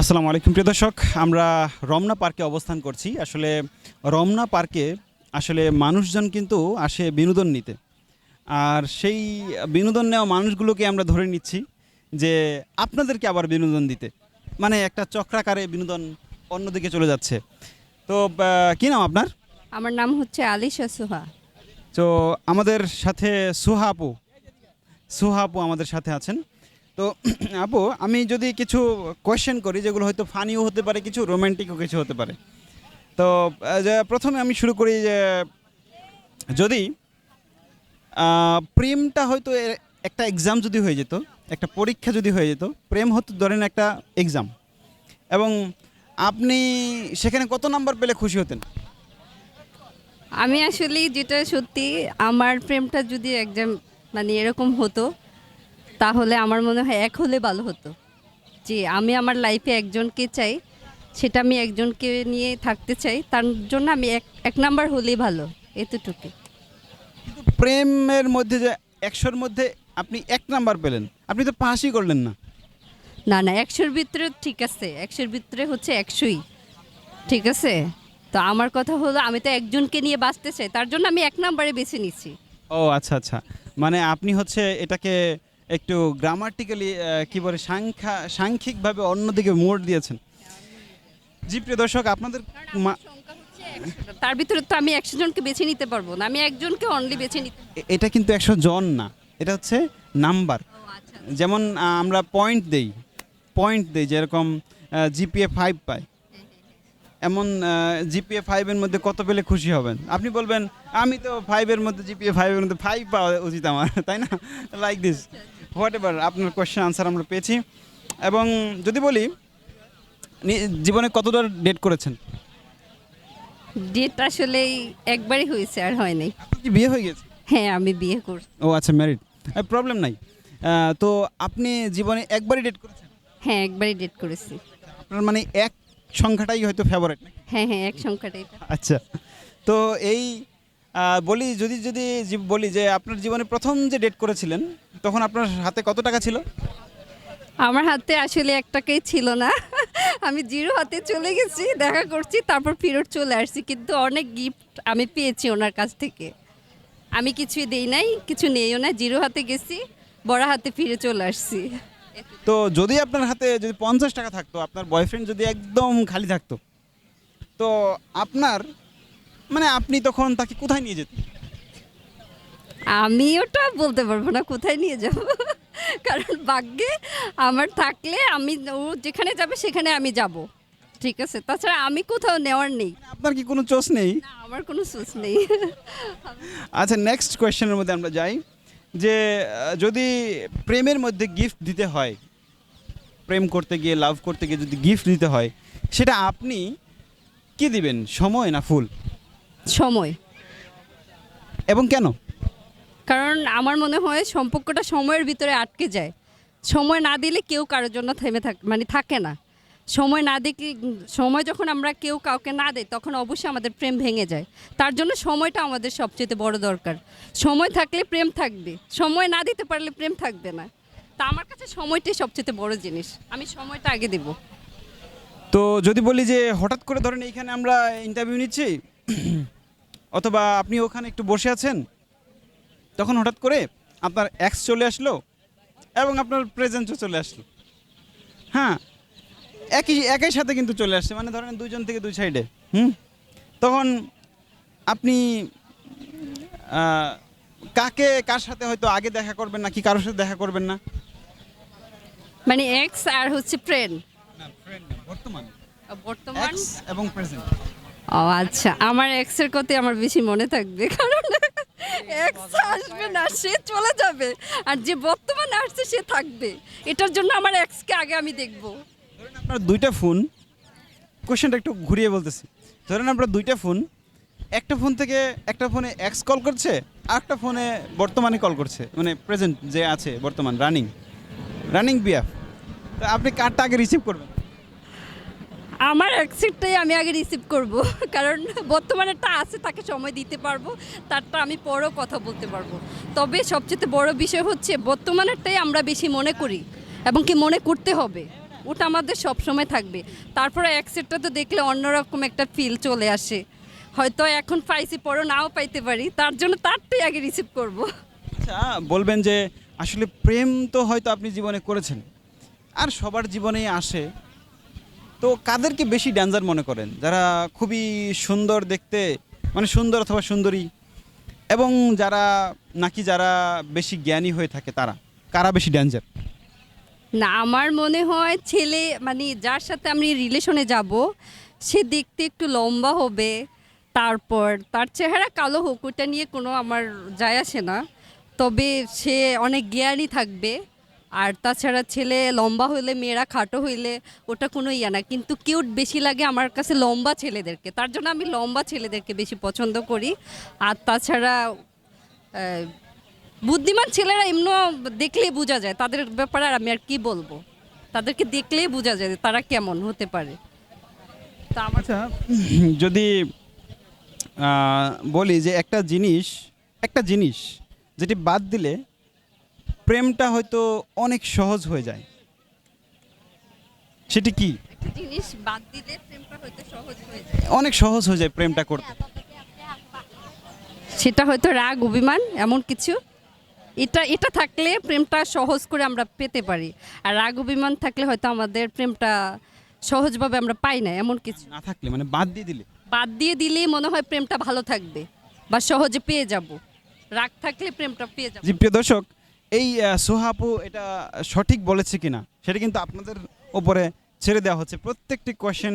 আসসালামু আলাইকুম প্রিয় দর্শক। আমরা রমনা পার্কে অবস্থান করছি। আসলে রমনা পার্কে আসলে মানুষজন কিন্তু আসে বিনোদন নিতে। আর সেই বিনোদন নেওয়া মানুষগুলোকে আমরা ধরে নিচ্ছি যে আপনাদেরকে আবার বিনোদন দিতে। মানে একটা চক্রাকারে বিনোদন অন্যদিকে চলে যাচ্ছে। তো কী নাম আপনার? আমার নাম হচ্ছে আলিশা সুহা। তো আমাদের সাথে সুহা আপু। সুহা আপু আমাদের সাথে আছেন। তো, আপু, আমি যদি কিছু কোয়েশ্চেন করি, যেগুলো হয়তো ফানিও হতে পারে, কিছু রোম্যান্টিকও কিছু হতে পারে। তো প্রথমে আমি শুরু করি যে, যদি প্রেমটা হয়তো একটা এক্সাম যদি হয়ে যেত, একটা পরীক্ষা যদি হয়ে যেত, প্রেম হতো ধরেন একটা এক্সাম এবং আপনি সেখানে কত নাম্বার পেলে খুশি হতেন? আমি আসলে যেটা সত্যি, আমার প্রেমটা যদি একদম মানে এরকম হতো তাহলে আমার মনে হয় এক হলে ভালো হতো। যে আমি আমার লাইফে একজনকে চাই সেটা আমি একজনকে নিয়ে থাকতে চাই তার জন্য আমি এক এক নাম্বার হলেই ভালো এতটুকু। কিন্তু প্রেমের মধ্যে যে একশোর মধ্যে আপনি এক নাম্বার পেলেন আপনি তো পাসই করলেন না। না না একশোর ভিতরে ঠিক আছে একশোর ভিতরে হচ্ছে একশোই ঠিক আছে? তো আমার কথা হলো আমি তো একজনকে নিয়ে বাঁচতে চাই তার জন্য আমি এক নাম্বারে বেছে নিচ্ছি। ও আচ্ছা আচ্ছা। মানে আপনি হচ্ছে এটাকে একটু গ্রামাটিক্যালি কি বলে সাংখ্যা সাংখ্যিকভাবে অন্যদিকে মোড় দিয়েছেন। জি প্রিয় দর্শক আপনাদের তার ভিতরে তো আমি একশো জনকে বেছে নিতে পারব না। আমি একজনকে অনলি বেছে নিতে এটা কিন্তু একশো জন না। এটা হচ্ছে নাম্বার। যেমন আমরা পয়েন্ট দেই। পয়েন্ট দেই যেরকম জিপিএ ফাইভ পায় এমন জিপিএ ফাইভের মধ্যে কত পেলে খুশি হবেন? আপনি বলবেন আমি তো ফাইভের মধ্যে জিপিএ ফাইভের মধ্যে ফাইভ পাওয়া উচিত আমার। তাই না? লাইক দিস হোয়াট এভার আপনার কোয়েশ্চেন আনসার আমরা পেয়েছি। এবং যদি বলি জীবনে কতটা ডেট করেছেন? ডেট আসলে একবারই হয়েছে আর হয় নাই। আপনার কি বিয়ে হয়ে গেছে? হ্যাঁ আমি বিয়ে করছি। ও আচ্ছা ম্যারিড প্রবলেম নাই। তো আপনি জীবনে একবারই ডেট করেছেন? হ্যাঁ একবারই ডেট করেছি। আপনার মানে এক সংখ্যাটাই হয়তো ফেভারিট হ্যাঁ হ্যাঁ এক সংখ্যাটাই। আচ্ছা তো এই বলি যদি যদি বলি যে আপনার জীবনে প্রথম যে ডেট করেছিলেন তখন আপনার হাতে কত টাকা ছিল? আমার হাতে আসলে এক টাকাই ছিল না। আমি জিরো হাতে চলে গেছি দেখা করছি তারপর ফেরত চলে আসছি। কিন্তু অনেক গিফট আমি পেয়েছি ওনার কাছ থেকে। আমি কিছুই দেই নাই কিছু নেইও না জিরো হাতে গেছি বড় হাতে ফিরে চলে আসছি। তো যদি আপনার হাতে যদি পঞ্চাশ টাকা থাকতো আপনার বয়ফ্রেন্ড যদি একদম খালি থাকতো তো আপনার মানে আপনি তখন তাকে কোথায় নিয়ে যেতেন? আমি ওটা বলতে পারব না কোথায় নিয়ে যাব? কারণ ভাগ্যে আমার থাকলে আমি ও যেখানে যাবে সেখানে আমি যাব। ঠিক আছে? তাছাড়া আমি কোথাও নেওয়ার নেই। আপনার কি কোনো চোস নেই? না, আমার কোনো চোস নেই। আচ্ছা নেক্সট কোয়েশ্চেনের মধ্যে আমরা যাই। যে যদি প্রেমের মধ্যে গিফট দিতে হয় প্রেম করতে গিয়ে লাভ করতে গিয়ে যদি গিফট দিতে হয় সেটা আপনি কি দিবেন সময় না ফুল? সময়। এবং কেন? কারণ আমার মনে হয় সম্পর্কটা সময়ের ভিতরে আটকে যায়। সময় না দিলে কেউ কারোর জন্য থেমে থাক মানে থাকে না। সময় না দেখলে সময় যখন আমরা কেউ কাউকে না দেয় তখন অবশ্যই আমাদের প্রেম ভেঙে যায়। তার জন্য সময়টা আমাদের সবচেয়ে বড় দরকার। সময় থাকলে প্রেম থাকবে। সময় না দিতে পারলে প্রেম থাকবে না। তা আমার কাছে সময়টাই সবচেয়ে বড় জিনিস। আমি সময়টা আগে দেব। তো যদি বলি যে হঠাৎ করে ধরেন এইখানে আমরা ইন্টারভিউ নিচ্ছি অথবা আপনি ওখানে একটু বসে আছেন? তখন হঠাৎ করে আপনার এক্স চলে আসলো এবং আপনার প্রেজেন্টও চলে আসলো। হ্যাঁ একই একই সাথে কিন্তু চলে আসছে। মানে ধরেন দুইজন থেকে দুই সাইডে হুম? তখন আপনি কাকে কার সাথে হয়তো আগে দেখা করবেন না কি কারোর সাথে দেখা করবেন না? মানে এক্স আর হচ্ছে ফ্রেন্ড বর্তমান। বর্তমান? এবং প্রেজেন্ট ও আচ্ছা। আমার এক্সের কথা আমার বেশি মনে থাকবে, কারণ এক্স আসবে না, সে চলে যাবে। আর যে বর্তমানে আসছে, সে থাকবে। এটার জন্য আমার এক্সকে আগে আমি দেখব। আপনার দুইটা ফোন কোশ্চেনটা একটু ঘুরিয়ে বলতেছি। ধরেন আপনার দুইটা ফোন একটা ফোন থেকে একটা ফোনে এক্স কল করছে, আর একটা ফোনে বর্তমানে কল করছে। মানে প্রেজেন্ট যে আছে, বর্তমান রানিং রানিং বিয়াফ তা আপনি কারটা আগে রিসিভ করবেন? আমার এক্সেরটাই আমি আগে রিসিভ করব, কারণ বর্তমানেটা আছে, তাকে সময় দিতে পারব, তারটা আমি পরেও কথা বলতে পারব। তবে সবচেয়ে বড় বিষয় হচ্ছে, বর্তমানেরটাই আমরা বেশি মনে করি, এবং কি মনে করতে হবে, ওটা আমাদের সবসময় থাকবে। তারপরে এক সেটটা তো দেখলে অন্যরকম একটা ফিল চলে আসে। হয়তো এখন পাইছি পরও নাও পাইতে পারি, তার জন্য তারটাই আগে রিসিভ করব। আচ্ছা বলবেন যে আসলে প্রেম তো হয়তো আপনি জীবনে করেছেন, আর সবার জীবনেই আসে তো কাদেরকে বেশি ড্যাঞ্জার মনে করেন? যারা খুবই সুন্দর দেখতে মানে সুন্দর অথবা সুন্দরী, এবং যারা নাকি যারা বেশি জ্ঞানী হয়ে থাকে তারা, কারা বেশি ড্যাঞ্জার না, আমার মনে হয় ছেলে মানে যার সাথে আমি রিলেশনে যাব, সে দেখতে একটু লম্বা হবে, তারপর তার চেহারা কালো হোক ওটা নিয়ে কোনো আমার যায় আসে না। তবে সে অনেক জ্ঞানী থাকবে। আর তাছাড়া ছেলে লম্বা হইলে, মেয়েরা খাটো হইলে ওটা কোনো ইয়া না। কিন্তু কিউট বেশি লাগে আমার কাছে লম্বা ছেলেদেরকে। তার জন্য আমি লম্বা ছেলেদেরকে বেশি পছন্দ করি। আর তাছাড়া বুদ্ধিমান ছেলেরা এমন দেখলেই বোঝা যায়। তাদের ব্যাপারে আর আমি আর কি বলব? তাদেরকে দেখলেই বোঝা যায় তারা কেমন হতে পারে। তা আচ্ছা যদি বলি যে একটা জিনিস একটা জিনিস যেটি বাদ দিলে প্রেমটা হয়তো অনেক সহজ হয়ে যায়। সেটি কি? জিনিস বাদ দিলে প্রেমটা হয়তো সহজ হয়ে যায়। অনেক সহজ হয়ে যায় প্রেমটা করতে। সেটা হয়তো রাগ অভিমান এমন কিছু। এটা এটা থাকলে প্রেমটা সহজ করে আমরা পেতে পারি। আর রাগ অভিমান থাকলে হয়তো আমাদের প্রেমটা সহজভাবে আমরা পাই না এমন কিছু। না থাকলে মানে বাদ দিয়ে দিলে। বাদ দিয়ে দিলেই মনে হয় প্রেমটা ভালো থাকবে বা সহজে পেয়ে যাব। রাগ থাকলে প্রেমটা পেয়ে যাব। জি প্রিয় দর্শক এই আহ, সোহা আপু এটা সঠিক বলেছে কিনা সেটা কিন্তু আপনাদের ওপরে ছেড়ে দেওয়া হচ্ছে। প্রত্যেকটি কোয়েশ্চেন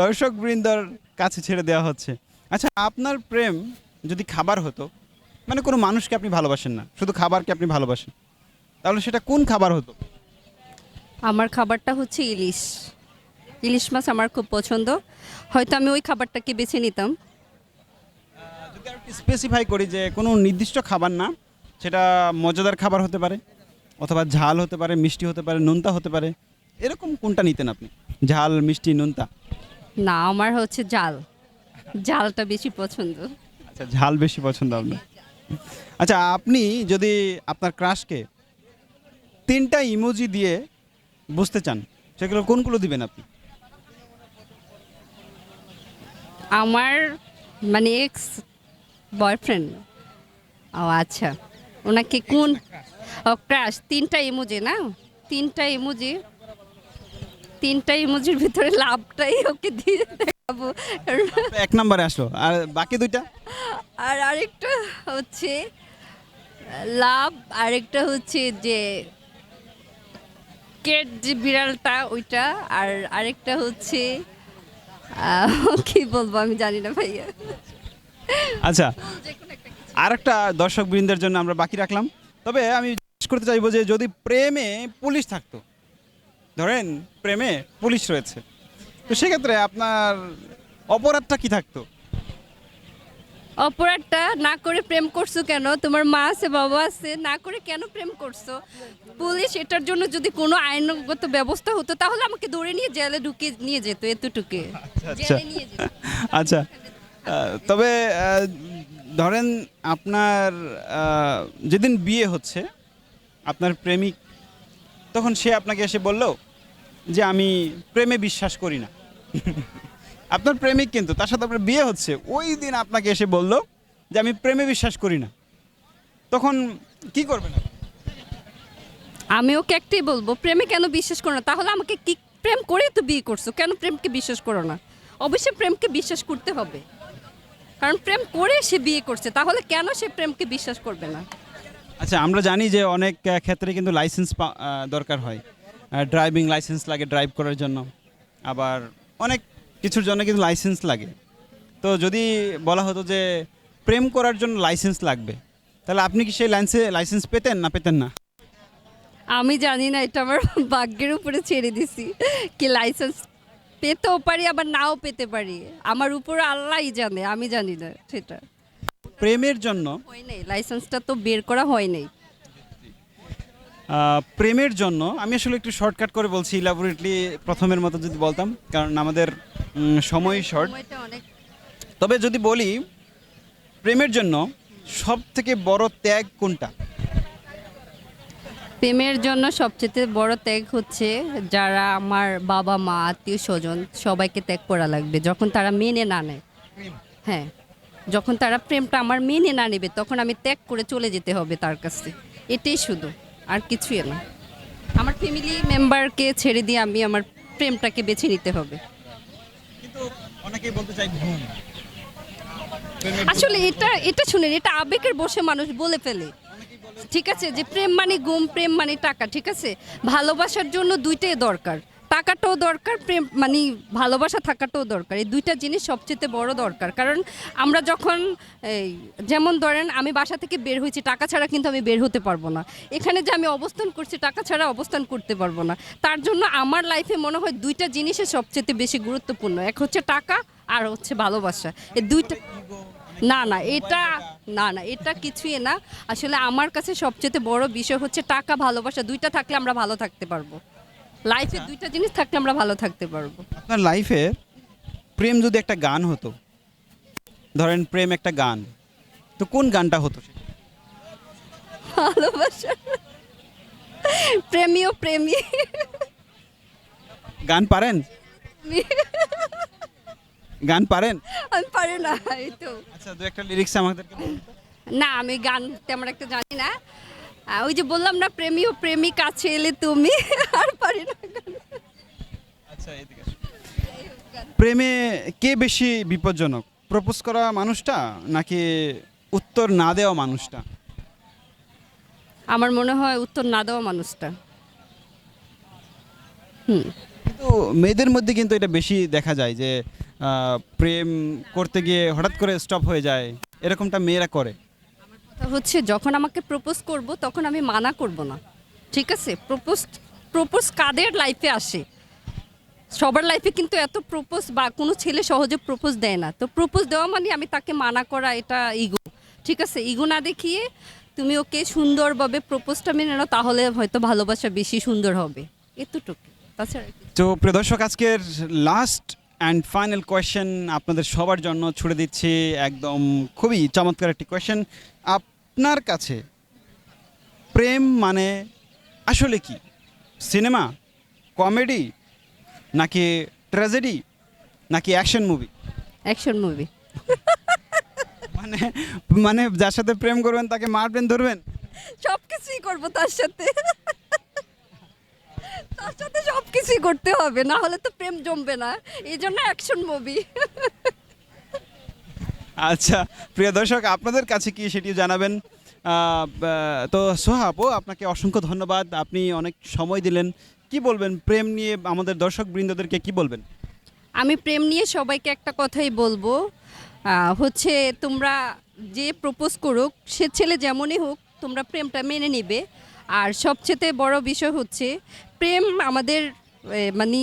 দর্শক বৃন্দর কাছে ছেড়ে দেওয়া হচ্ছে। আচ্ছা আপনার প্রেম যদি খাবার হতো মানে কোনো মানুষকে আপনি ভালোবাসেন না শুধু খাবারকে আপনি ভালোবাসেন তাহলে সেটা কোন খাবার হতো? আমার খাবারটা হচ্ছে ইলিশ। ইলিশ মাছ আমার খুব পছন্দ। হয়তো আমি ওই খাবারটাকে বেছে নিতাম। যদি স্পেসিফাই করি যে কোনো নির্দিষ্ট খাবার না সেটা মজাদার খাবার হতে পারে অথবা ঝাল হতে পারে মিষ্টি হতে পারে নুনতা হতে পারে। এরকম কোনটা নিতেন আপনি? ঝাল মিষ্টি নুনতা? না আমার হচ্ছে জাল জালটা বেশি পছন্দ। আচ্ছা ঝাল বেশি পছন্দ আপনার। আচ্ছা আপনি যদি আপনার ক্রাশকে তিনটা ইমোজি দিয়ে বুঝতে চান সেগুলো কোনগুলো দিবেন আপনি? আমার মানে এক্স বয়ফ্রেন্ড ও আচ্ছা। ওনাকে কোন? ক্রাশ তিনটা ইমোজি না? তিনটা ইমোজি তিনটা ইমোজির ভিতরে লাভটাই ওকে দিয়ে দেখাবো। এক নম্বরে আসলো। আর বাকি দুইটা? আর আরেকটা হচ্ছে লাভ আরেকটা হচ্ছে যে কেট যে বিড়ালটা ওইটা আর আরেকটা হচ্ছে কি বলব আমি জানি না ভাইয়া। আচ্ছা। আর একটা দর্শক বৃন্দের জন্য আমরা বাকি রাখলাম। তবে আমি জিজ্ঞেস করতে চাইব যে যদি প্রেমে পুলিশ থাকতো ধরেন প্রেমে পুলিশ রয়েছে তো সেক্ষেত্রে আপনার অপরাধটা কি থাকতো? অপরাধটা না করে প্রেম করছ কেন? তোমার মা আছে বাবা আছে না করে কেন প্রেম করছ? পুলিশ এটার জন্য যদি কোনো আইনগত ব্যবস্থা হতো তাহলে আমাকে ধরে নিয়ে জেলে ঢুকে নিয়ে যেত এতটুকু। আচ্ছা জেলে নিয়ে আচ্ছা। তবে ধরেন আপনার যেদিন বিয়ে হচ্ছে আপনার প্রেমিক তখন সে আপনাকে এসে বলল যে আমি প্রেমে বিশ্বাস করি না। আপনার প্রেমিক কিন্তু তার সাথে আপনার বিয়ে হচ্ছে ওই দিন আপনাকে এসে বলল যে আমি প্রেমে বিশ্বাস করি না। তখন কি করবেন? আমি ওকে একটাই বলব প্রেমে কেন বিশ্বাস করো না? তাহলে আমাকে কি প্রেম করে তো বিয়ে করছ? কেন প্রেমকে বিশ্বাস করো না? অবশ্যই প্রেমকে বিশ্বাস করতে হবে। কারণ প্রেম করে সে বিয়ে করছে তাহলে কেন সে প্রেমকে বিশ্বাস করবে না? আচ্ছা আমরা জানি যে অনেক ক্ষেত্রে কিন্তু লাইসেন্স দরকার হয়। ড্রাইভিং লাইসেন্স লাগে ড্রাইভ করার জন্য। আবার অনেক কিছুর জন্য কিন্তু লাইসেন্স লাগে। তো যদি বলা হতো যে প্রেম করার জন্য লাইসেন্স লাগবে তাহলে আপনি কি সেই লাইসেন্সে লাইসেন্স পেতেন না পেতেন না? আমি জানি না এটা আমার ভাগ্যের উপরে ছেড়ে দিছি। কি লাইসেন্স পেতেও পারি আবার নাও পেতে পারি। আমার উপরে আল্লাহই জানে আমি জানি না সেটা। প্রেমের জন্য? হয় নাই লাইসেন্সটা তো বের করা হয় নাই। আহ, প্রেমের জন্য আমি আসলে একটু শর্টকাট করে বলছি ইলাবোরেটলি প্রথমের মতো যদি বলতাম কারণ আমাদের সময় শর্ট অনেক তবে যদি বলি প্রেমের জন্য সব থেকে বড় ত্যাগ কোনটা? প্রেমের জন্য সবচেয়ে বড় ত্যাগ হচ্ছে যারা আমার বাবা মা আত্মীয় স্বজন সবাইকে ত্যাগ করা লাগবে। যখন তারা মেনে না নেয় হ্যাঁ যখন তারা প্রেমটা আমার মেনে না নেবে তখন আমি ত্যাগ করে চলে যেতে হবে তার কাছে। এটাই শুধু আর কিছুই না। আমার ফ্যামিলি মেম্বারকে ছেড়ে দিয়ে আমি আমার প্রেমটাকে বেছে নিতে হবে। কিন্তু অনেকেই বলতে চাই আসলে এটা এটা শুনেন এটা আবেগের বসে মানুষ বলে ফেলে। ঠিক আছে? যে প্রেম মানে গুম, প্রেম মানে টাকা, ঠিক আছে? ভালোবাসার জন্য দুইটাই দরকার। টাকাটাও দরকার, প্রেম মানে ভালোবাসা থাকাটাও দরকার। এই দুইটা জিনিস সবচেয়ে বড় দরকার। কারণ আমরা যখন এই যেমন ধরেন আমি বাসা থেকে বের হয়েছি, টাকা ছাড়া কিন্তু আমি বের হতে পারব না। এখানে যে আমি অবস্থান করছি, টাকা ছাড়া অবস্থান করতে পারব না। তার জন্য আমার লাইফে মনে হয় দুইটা জিনিসই সবচেয়ে বেশি গুরুত্বপূর্ণ। এক হচ্ছে টাকা, আর হচ্ছে ভালোবাসা। এই দুইটা না না এটা না না এটা কিছুই না। আসলে আমার কাছে সবচেয়ে বড় বিষয় হচ্ছে টাকা ভালোবাসা। দুইটা থাকলে আমরা ভালো থাকতে পারব। লাইফে দুইটা জিনিস থাকলে আমরা ভালো থাকতে পারব। আপনার লাইফে প্রেম যদি একটা গান হতো ধরেন প্রেম একটা গান তো কোন গানটা হতো সেটা? ভালোবাসা। প্রেমীয় প্রেমী। গান পারেন? গান পারেন? আমি পারি না এই তো। আচ্ছা দু একটা লিরিক্স আমাদেরকে না আমি গান তেমন একটা জানি না। ওই যে বললাম না প্রেমী ও প্রেমিক কাছে এলে তুমি আর পারি না আচ্ছা এদিকে। প্রেমে কে বেশি বিপজ্জনক? প্রপোজ করা মানুষটা নাকি উত্তর না দেওয়া মানুষটা? আমার মনে হয় উত্তর না দেওয়া মানুষটা। হুম। কিন্তু মেয়েদের মধ্যে কিন্তু এটা বেশি দেখা যায় যে প্রেম করতে গিয়ে হঠাৎ করে স্টপ হয়ে যায় এরকমটা মেয়েরা করে। কথা হচ্ছে যখন আমাকে প্রপোজ করব তখন আমি মানা করব না। ঠিক আছে? প্রপোজ প্রপোজ কাদের লাইফে আসে? সবার লাইফে কিন্তু এত প্রপোজ বা কোনো ছেলে সহজে প্রপোজ দেয় না। তো প্রপোজ দেওয়া মানে আমি তাকে মানা করা এটা ইগো ঠিক আছে? ইগো না দেখিয়ে তুমি ওকে সুন্দরভাবে প্রপোজটা মেনে নাও তাহলে হয়তো ভালোবাসা বেশি সুন্দর হবে। এতটুকু। তাছাড়া তো প্রিয় দর্শক আজকের লাস্ট অ্যান্ড ফাইনাল কোয়েশ্চেন আপনাদের সবার জন্য ছুড়ে দিচ্ছি একদম খুবই চমৎকার একটি কোয়েশ্চেন আপনার কাছে প্রেম মানে আসলে কি? সিনেমা কমেডি নাকি ট্র্যাজেডি নাকি অ্যাকশন মুভি? Action movie. মানে মানে যার সাথে প্রেম করবেন তাকে মারবেন ধরবেন? সব কিছুই করব তার সাথে। তার সাথে সব কিছুই করতে হবে না হলে তো প্রেম জমবে না। এই জন্য অ্যাকশন মুভি আচ্ছা প্রিয় দর্শক আপনাদের কাছে কি সেটি জানাবেন? তো সোহা আপু আপনাকে অসংখ্য ধন্যবাদ। আপনি অনেক সময় দিলেন। কি বলবেন? প্রেম নিয়ে আমাদের দর্শক বৃন্দদেরকে কি বলবেন? আমি প্রেম নিয়ে সবাইকে একটা কথাই বলব। হচ্ছে তোমরা যে প্রপোজ করুক সে ছেলে যেমনই হোক তোমরা প্রেমটা মেনে নিবে। আর সবচেয়ে বড় বিষয় হচ্ছে প্রেম আমাদের মানে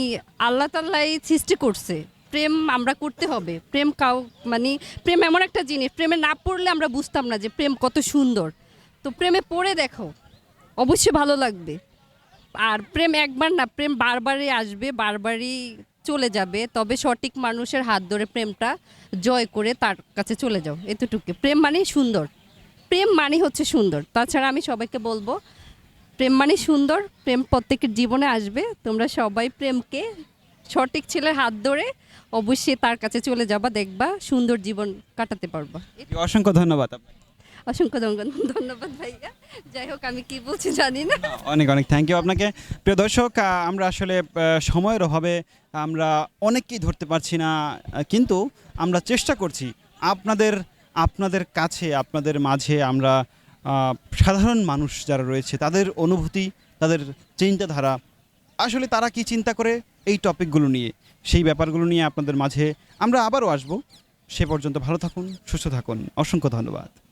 আল্লাহ তাল্লাই সৃষ্টি করছে। প্রেম আমরা করতে হবে। প্রেম কাউ মানে প্রেম এমন একটা জিনিস, প্রেমে না পড়লে আমরা বুঝতাম না যে প্রেম কত সুন্দর। তো প্রেমে পড়ে দেখো, অবশ্যই ভালো লাগবে। আর প্রেম একবার না, প্রেম বারবারই আসবে, বারবারই চলে যাবে। তবে সঠিক মানুষের হাত ধরে প্রেমটা জয় করে তার কাছে চলে যাও, এতটুকু। প্রেম মানেই সুন্দর। প্রেম মানে হচ্ছে সুন্দর। তাছাড়া আমি সবাইকে বলব প্রেম মানে সুন্দর প্রেম প্রত্যেকের জীবনে আসবে। তোমরা সবাই প্রেমকে সঠিক ছেলের হাত ধরে অবশ্যই তার কাছে চলে যাবা দেখবা সুন্দর জীবন কাটাতে পারবা। অসংখ্য ধন্যবাদ আপনাকে। অসংখ্য ধন্যবাদ ধন্যবাদ ভাইয়া। যাই হোক আমি কি বলছি জানি না। অনেক অনেক থ্যাংক ইউ আপনাকে। প্রিয় দর্শক আমরা আসলে সময়ের অভাবে আমরা অনেককেই ধরতে পারছি না কিন্তু আমরা চেষ্টা করছি। আপনাদের আপনাদের কাছে আপনাদের মাঝে আমরা সাধারণ মানুষ যারা রয়েছে, তাদের অনুভূতি, তাদের চিন্তাধারা, আসলে তারা কি চিন্তা করে এই টপিকগুলো নিয়ে? সেই ব্যাপারগুলো নিয়ে আপনাদের মাঝে আমরা আবারও আসব। সে পর্যন্ত ভালো থাকুন, সুস্থ থাকুন। অসংখ্য ধন্যবাদ।